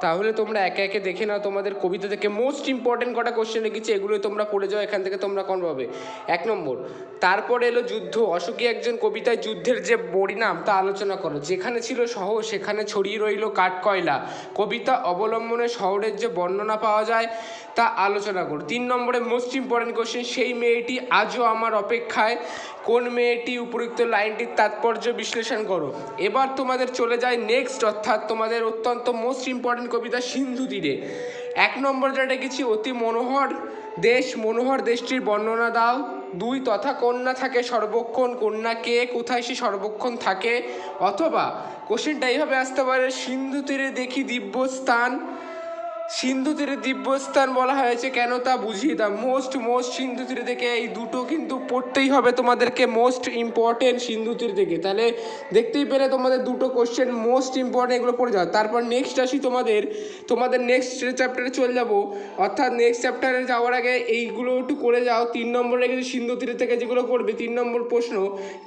তাহলে তোমরা একে একে দেখে নাও তোমাদের কবিতা থেকে মোস্ট ইম্পর্টেন্ট কটা কোশ্চেন রেখেছি, এগুলোই তোমরা পড়ে যাও, এখান থেকে তোমরা কোন পাবে? এক নম্বর, তারপরে এলো যুদ্ধ। অশোকী একজন কবিতায় যুদ্ধের যে পরিণাম তা আলোচনা করো। যেখানে ছিল শহর, সেখানে ছড়িয়ে রইল কাঠকয়লা কবিতা অবলম্বনে শহরের যে বর্ণনা পাওয়া যায় তা আলোচনা করো। তিন নম্বরে মোস্ট ইম্পর্টেন্ট কোশ্চেন সেই মেয়েটি আজও আমার অপেক্ষায়। কোন মেয়েটি উপযুক্ত লাইনটির তাৎপর্য বিশ্লেষণ করো? এবার তোমাদের চলে যায় নেক্সট অর্থাৎ তোমাদের অত্যন্ত মোস্ট ইম্পর্টেন্ট কবিতা সিন্ধু তীরে। এক নম্বর যেটা রেখেছি অতি মনোহর দেশ, মনোহর দেশটির বর্ণনা দাও। দুই, তথা কন্যা থাকে সর্বক্ষণ, কন্যা কে, কোথায় সে সর্বক্ষণ থাকে? অথবা কোশ্চেনটা এইভাবে আসতে পারে, সিন্ধু তীরে দেখি দিব্য স্থান সিন্ধু তীরে দিব্যস্থান বলা হয়েছে, কেন তা বুঝিয়ে দাও। মোস্ট মোস্ট সিন্ধু তীরে থেকে এই দুটো কিন্তু পড়তেই হবে তোমাদেরকে মোস্ট ইম্পর্টেন্ট সিন্ধু তীর থেকে তাহলে দেখতেই পেলে তোমাদের দুটো কোশ্চেন মোস্ট ইম্পর্টেন্ট এগুলো পড়ে যাও তারপর নেক্সট আসি তোমাদের তোমাদের নেক্সট চ্যাপ্টারে চলে যাব। অর্থাৎ নেক্সট চ্যাপ্টারে যাওয়ার আগে এইগুলো একটু করে যাও। তিন নম্বরে কিন্তু সিন্ধু তীরে থেকে যেগুলো করবে তিন নম্বর প্রশ্ন,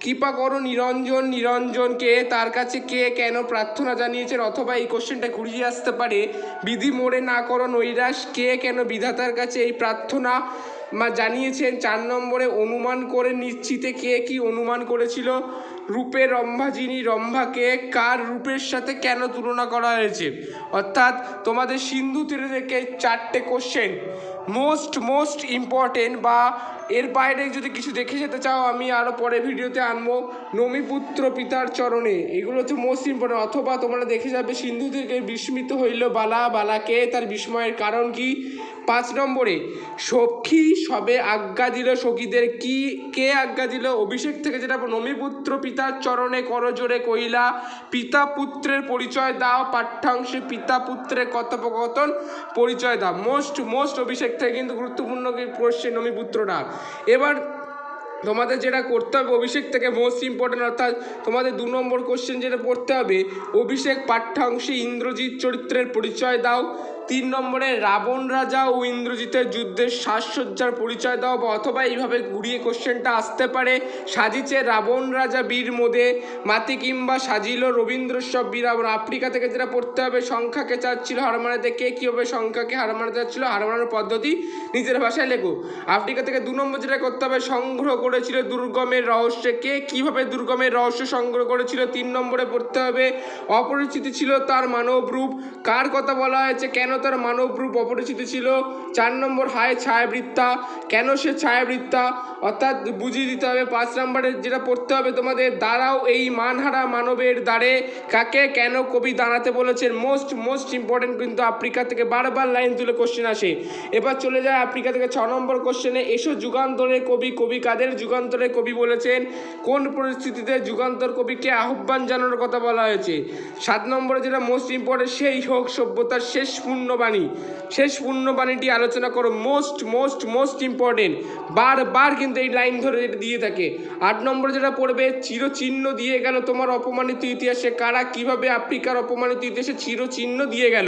কৃপা করো নিরঞ্জন নিরঞ্জনকে তার কাছে কে কেন প্রার্থনা জানিয়েছেন? অথবা এই কোশ্চেনটা ঘুরিয়ে আসতে পারে। বিধি মোড়ে না করো, নৈরাশ কে কেন বিধাতার কাছে এই প্রার্থনা? জানিয়েছেন, চার নম্বরে অনুমান করে নিশ্চিতে কে কি অনুমান করেছিল? রূপে রম্ভা যিনি, রম্ভাকে কার রূপের সাথে কেন তুলনা করা হয়েছে? অর্থাৎ তোমাদের সিন্ধু তীরে থেকে চারটে কোশ্চেন মোস্ট মোস্ট ইম্পর্টেন্ট বা এর বাইরে যদি কিছু দেখে যেতে চাও, আমি আরও পরে ভিডিওতে আনব। নমিপুত্র পিতার চরণে, এগুলো হচ্ছে মোস্ট ইম্পর্টেন্ট অথবা তোমরা দেখে যাবে সিন্ধু থেকে বিস্মিত হইল বালা, বালাকে, তার বিস্ময়ের কারণ কি? পাঁচ নম্বরে, সখী সবে আজ্ঞা দিল সখীদের, কি, কে আজ্ঞা দিল? অভিষেক থেকে যেটা নমিপুত্র পিতার চরণে করজোরে কইলা পিতা পুত্রের পরিচয় দাও, পাঠ্যাংশে পিতা পুত্রের কথোপকথন পরিচয় দাও। মোস্ট মোস্ট অভিষেক থেকে কিন্তু গুরুত্বপূর্ণ কোশ্চেন নমিপুত্রটা। এবার তোমাদের যেটা করতে হবে, অভিষেক থেকে মোস্ট ইম্পর্টেন্ট অর্থাৎ তোমাদের দু নম্বর কোশ্চেন যেটা পড়তে হবে, অভিষেক পাঠ্যাংশে ইন্দ্রজিৎ চরিত্রের পরিচয় দাও। তিন নম্বরে রাবণ রাজা ও ইন্দ্রজিতের যুদ্ধের সাজসজ্জার পরিচয় দাও বা অথবা এইভাবে ঘুরিয়ে কোশ্চেনটা আসতে পারে। সাজিছে রাবণ রাজা বীর মোদে, মাতি কিংবা সাজিল রবীন্দ্রসব বীর আফ্রিকা থেকে যেটা পড়তে হবে, সংখ্যাকে চাচ্ছিল হার মানাতে কে, কীভাবে সংখ্যাকে হার মানাতে চাচ্ছিল হার মানানোর পদ্ধতি নিজের ভাষায় লেখো। আফ্রিকা থেকে দু নম্বর যেটা করতে হবে, সংগ্রহ করেছিল দুর্গমের রহস্য কে, কীভাবে দুর্গমের রহস্য সংগ্রহ করেছিল, তিন নম্বরে পড়তে হবে, অপরিচিত ছিল তার মানব রূপ। কার কথা বলা হয়েছে, কেন তার মানব রূপ অপরিচিত ছিল। চার নম্বর, হায় ছায়াবৃত্তা। কেন সে ছায়াবৃত্তা? অর্থাৎ বুঝিয়ে দিতে হবে, পাঁচ নম্বরে যেটা পড়তে হবে তোমাদের, দাঁড়াও এই মানহারা মানবের দ্বারে। কাকে? কেন কবি দাঁড়াতে বলেছেন? মোস্ট মোস্ট ইম্পর্টেন্ট কিন্তু আফ্রিকা থেকে বারবার লাইন তুলে কোশ্চেন আসে। এবার চলে যায় আফ্রিকা থেকে ছ নম্বর কোশ্চেনে এসো যুগান্তরের কবি কবি কাদের যুগান্তরের কবি বলেছেন? কোন পরিস্থিতিতে যুগান্তর কবিকে আহ্বান জানানোর কথা বলা হয়েছে? সাত নম্বরে যেটা মোস্ট ইম্পর্টেন্ট সেই হোক, সভ্যতার শেষ পূর্ণবাণী। শেষ পূর্ণবাণীটি আলোচনা করো। মোস্ট মোস্ট মোস্ট ইম্পর্টেন্ট বারবার কিন্তু এই লাইন ধরে দিয়ে থাকে। আট নম্বরে যেটা পড়বে, চিরচিহ্ন দিয়ে গেল তোমার অপমানিত ইতিহাসে। কারা কীভাবে আফ্রিকার অপমানিত ইতিহাসে চিরচিহ্ন দিয়ে গেল?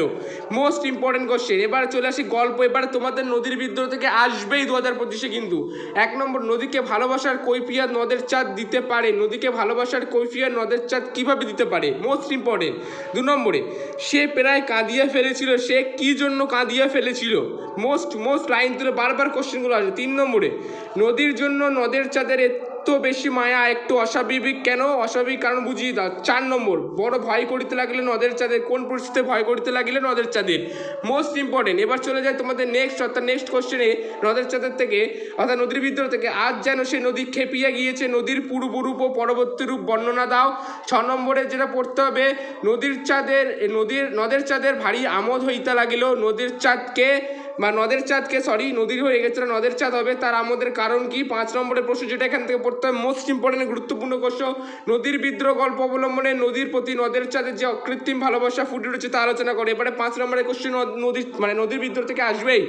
মোস্ট ইম্পর্টেন্ট কোশ্চেন এবার চলে আসি গল্প। এবার তোমাদের নদীর বিদ্রোহ থেকে আসবেই দু হাজার পঁচিশে কিন্তু। এক নম্বর, নদীকে ভালোবাসার কৈফিয়াত নদের চাঁদ দিতে পারে। নদীকে ভালোবাসার কৈফিয়াত নদের চাঁদ কীভাবে দিতে পারে? মোস্ট ইম্পর্টেন্ট দু নম্বরে, সে প্রায় কাঁদিয়ে ফেলেছিল। সে কি জন্য কাঁদিয়া ফেলেছিল? মোস্ট মোস্ট লাইন তুলে বারবার কোশ্চেনগুলো আসে। তিন নম্বরে, নদীর জন্য নদের চাঁদের এত বেশি মায়া, একটু অস্বাভাবিক কেন? অস্বাভাবিক কারণ বুঝিয়ে দাও। চার নম্বর, বড় ভয় করিতে লাগলে নদের চাঁদের কোন পরিস্থিতিতে ভয় করিতে লাগিলে নদের চাঁদের মোস্ট ইম্পর্টেন্ট এবার চলে যায় তোমাদের নেক্সট অর্থাৎ নেক্সট কোশ্চেনে নদের চাঁদের থেকে, অর্থাৎ নদীর বিদ্রোহ থেকে, আজ যেন সে নদী খেপিয়া গিয়েছে, নদীর পূর্ব রূপ ও পরবর্তী রূপ বর্ণনা দাও। ছ নম্বরে যেটা পড়তে হবে, নদীর চাঁদের, নদীর, নদের চাঁদের ভারী আমোদ হইতে লাগিল। নদীর চাঁদকে বা নদের চাঁদকে সরি নদীর হয়ে গেছিল নদের চাঁদ হবে। তার আমাদের কারণ কি? পাঁচ নম্বরের প্রশ্ন, যেটা এখান থেকে পড়তে হবে। মোস্ট ইম্পর্টেন্ট গুরুত্বপূর্ণ প্রশ্ন নদীর বিদ্রোহ গল্প অবলম্বনে নদীর প্রতি নদের চাঁদের যে অকৃত্রিম ভালোবাসা ফুটে উঠেছে, তা আলোচনা করে। এবারে পাঁচ নম্বরের কোশ্চেন নদীর মানে নদীর বিদ্রোহ থেকে আসবেই।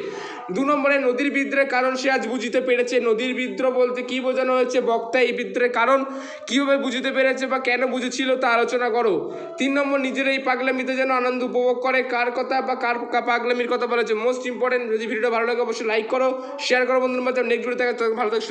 দু নম্বরে, নদীর বিদ্রোহের কারণ সে আজ বুঝিতে পেরেছে। নদীর বিদ্রোহ বলতে কি বোঝানো হয়েছে? বক্তা এই বিদ্রোহের কারণ কীভাবে বুঝতে পেরেছে বা কেন বুঝেছিল, তা আলোচনা করো। তিন নম্বর, নিজের এই পাগলামিতে যেন আনন্দ উপভোগ করে। কার কথা বা কার পাগলামির কথা বলেছে মোস্ট ইম্পর্টেন্ট যদি ভিডিওটা ভালো লাগে, অবশ্যই লাইক করো শেয়ার করো বন্ধুর মাধ্যমে নেক্সট ভিডিও থাকে ভালো থাকে।